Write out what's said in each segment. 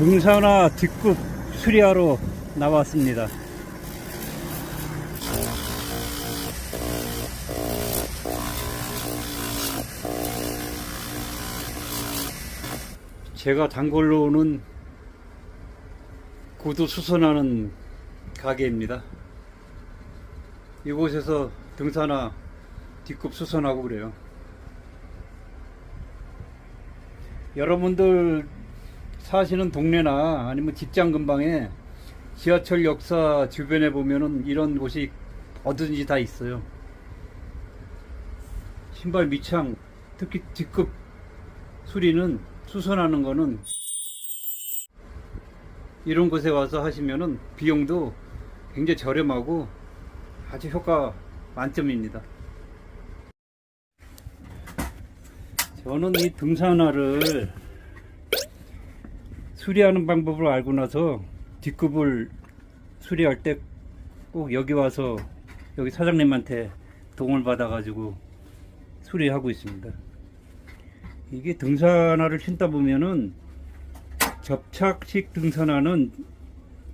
등산화 뒷굽 수리하러 나왔습니다. 제가 단골로는 구두 수선하는 가게입니다. 이곳에서 등산화 뒷굽 수선하고 그래요. 여러분들 사시는 동네나 아니면 직장 근방에 지하철 역사 주변에 보면은 이런 곳이 어디든지 다 있어요. 신발 밑창, 특히 뒷급 수리는 수선하는 거는 이런 곳에 와서 하시면은 비용도 굉장히 저렴하고 아주 효과 만점입니다. 저는 이 등산화를 수리하는 방법을 알고 나서 뒷급을 수리할 때 꼭 여기 와서 여기 사장님한테 도움을 받아가지고 수리하고 있습니다. 이게 등산화를 신다 보면은 접착식 등산화는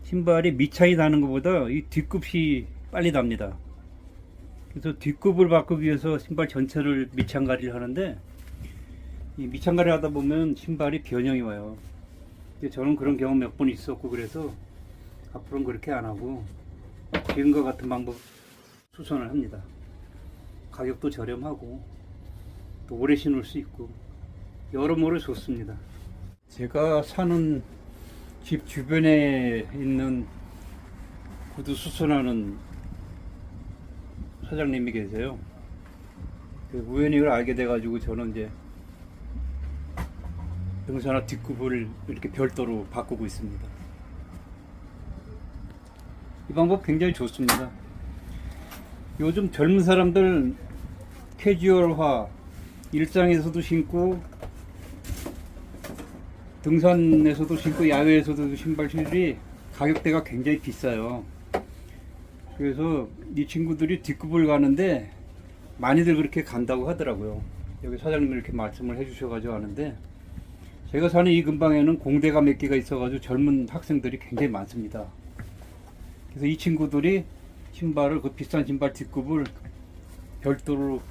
신발이 밑창이 나는 것보다 이 뒷급이 빨리 납니다. 그래서 뒷급을 바꾸기 위해서 신발 전체를 밑창가리를 하는데 이 밑창가리 하다 보면 신발이 변형이 와요. 근데 저는 그런 경험 몇 번 있었고 그래서 앞으로는 그렇게 안 하고 지금과 같은 방법 수선을 합니다. 가격도 저렴하고 또 오래 신을 수 있고 여러모로 좋습니다. 제가 사는 집 주변에 있는 구두 수선하는 사장님이 계세요. 그 우연히 이걸 알게 돼가지고 저는 이제 등산화 뒷굽을 이렇게 별도로 바꾸고 있습니다. 이 방법 굉장히 좋습니다. 요즘 젊은 사람들 캐주얼화 일상에서도 신고 등산에서도 신고 야외에서도 신발 신들이 가격대가 굉장히 비싸요. 그래서 이 친구들이 뒷급을 가는데 많이들 그렇게 간다고 하더라고요. 여기 사장님이 이렇게 말씀을 해주셔가지고 하는데 제가 사는 이 근방에는 공대가 몇 개가 있어가지고 젊은 학생들이 굉장히 많습니다. 그래서 이 친구들이 신발을 그 비싼 신발 뒷급을 별도로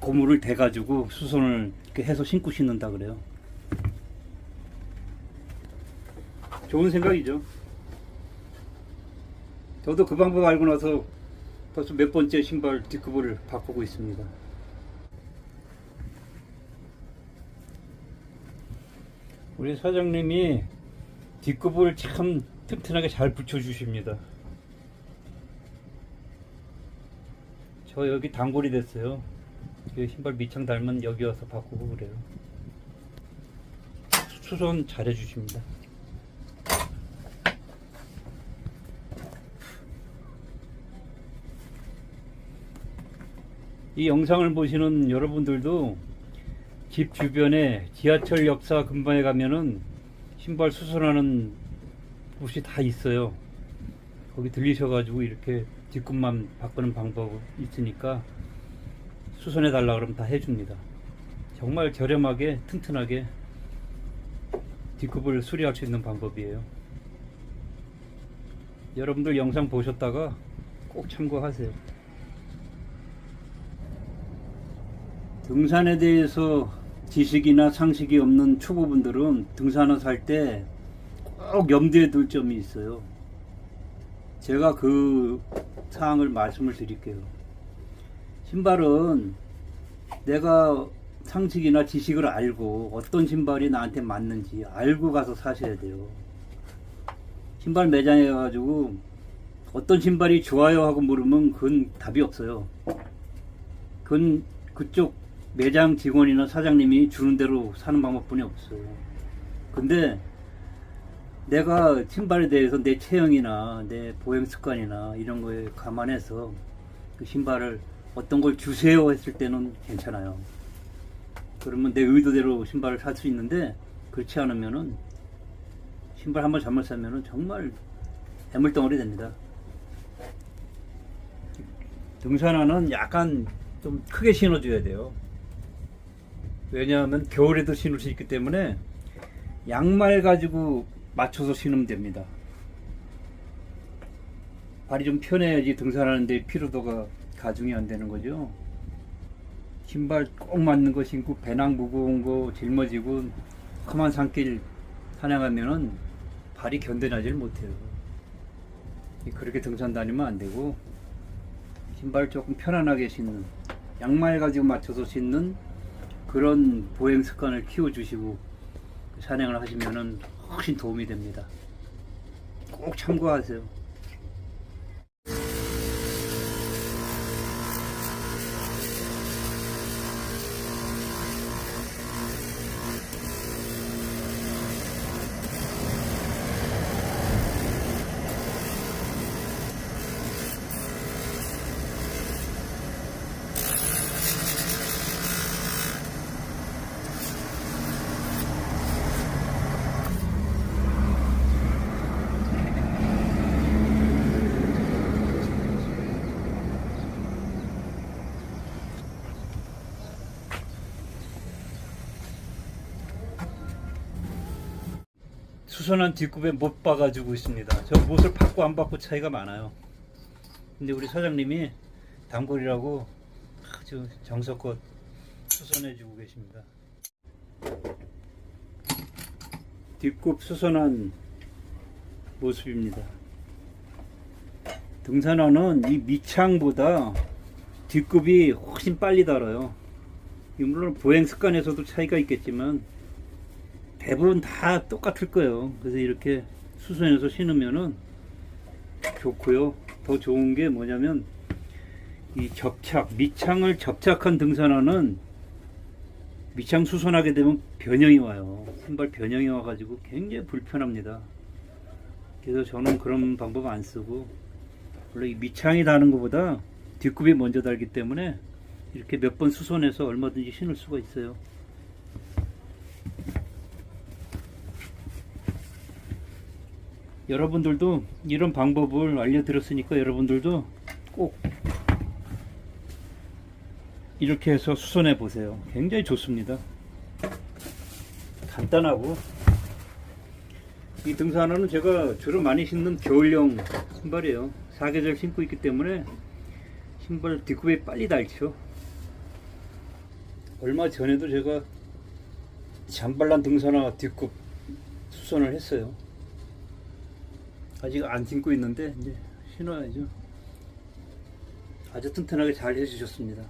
고무를 대가지고 수선을 이렇게 해서 신고 신는다 그래요. 좋은 생각이죠. 저도 그 방법 알고 나서 벌써 몇 번째 신발 뒷급을 바꾸고 있습니다. 우리 사장님이 뒷급을 참 튼튼하게 잘 붙여주십니다. 저 여기 단골이 됐어요. 그 신발 밑창 닮은 여기 와서 바꾸고 그래요. 수선 잘 해주십니다. 이 영상을 보시는 여러분들도 집 주변에 지하철 역사 근방에 가면은 신발 수선하는 곳이 다 있어요. 거기 들리셔가지고 이렇게 뒷급만 바꾸는 방법 있으니까 수선해 달라 그러면 다 해줍니다. 정말 저렴하게 튼튼하게 뒷급을 수리할 수 있는 방법이에요. 여러분들 영상 보셨다가 꼭 참고하세요. 등산에 대해서 지식이나 상식이 없는 초보분들은 등산을 살 때 꼭 염두에 둘 점이 있어요. 제가 그 사항을 말씀을 드릴게요. 신발은 내가 상식이나 지식을 알고 어떤 신발이 나한테 맞는지 알고 가서 사셔야 돼요. 신발 매장에 가가지고 어떤 신발이 좋아요 하고 물으면 그건 답이 없어요. 그건 그쪽 매장 직원이나 사장님이 주는 대로 사는 방법뿐이 없어요. 근데 내가 신발에 대해서 내 체형이나 내 보행 습관이나 이런 거에 감안해서 그 신발을 어떤 걸 주세요 했을 때는 괜찮아요. 그러면 내 의도대로 신발을 살 수 있는데 그렇지 않으면은 신발 한 번 잘못 사면은 정말 애물덩어리 됩니다. 등산화는 약간 좀 크게 신어줘야 돼요. 왜냐하면 겨울에도 신을 수 있기 때문에 양말 가지고 맞춰서 신으면 됩니다. 발이 좀 편해야지 등산하는데 피로도가 가중이 안 되는 거죠. 신발 꼭 맞는 거 신고 배낭 무거운 거 짊어지고 험한 산길 사냥하면은 발이 견뎌나질 못해요. 그렇게 등산 다니면 안 되고 신발 조금 편안하게 신는 양말 가지고 맞춰서 신는 그런 보행 습관을 키워주시고 산행을 하시면은 훨씬 도움이 됩니다. 꼭 참고하세요. 수선한 뒷굽에 못 박아주고 있습니다. 저 못을 받고 안 받고 차이가 많아요. 근데 우리 사장님이 단골이라고 아주 정성껏 수선해주고 계십니다. 뒷굽 수선한 모습입니다. 등산화는 이 밑창보다 뒷굽이 훨씬 빨리 달아요. 이 물론 보행 습관에서도 차이가 있겠지만 대부분 다 똑같을 거예요. 그래서 이렇게 수선해서 신으면은 좋고요. 더 좋은 게 뭐냐면 이 접착, 밑창을 접착한 등산화는 밑창 수선하게 되면 변형이 와요. 신발 변형이 와가지고 굉장히 불편합니다. 그래서 저는 그런 방법 안 쓰고 원래 이 밑창이 다는 것보다 뒷굽이 먼저 달기 때문에 이렇게 몇 번 수선해서 얼마든지 신을 수가 있어요. 여러분들도 이런 방법을 알려드렸으니까 여러분들도 꼭 이렇게 해서 수선해 보세요. 굉장히 좋습니다. 간단하고 이 등산화는 제가 주로 많이 신는 겨울용 신발이에요. 사계절 신고 있기 때문에 신발 뒷굽에 빨리 닳죠. 얼마 전에도 제가 잠발란 등산화 뒷굽 수선을 했어요. 아직 안 신고 있는데 이제 신어야죠. 아주 튼튼하게 잘 해주셨습니다.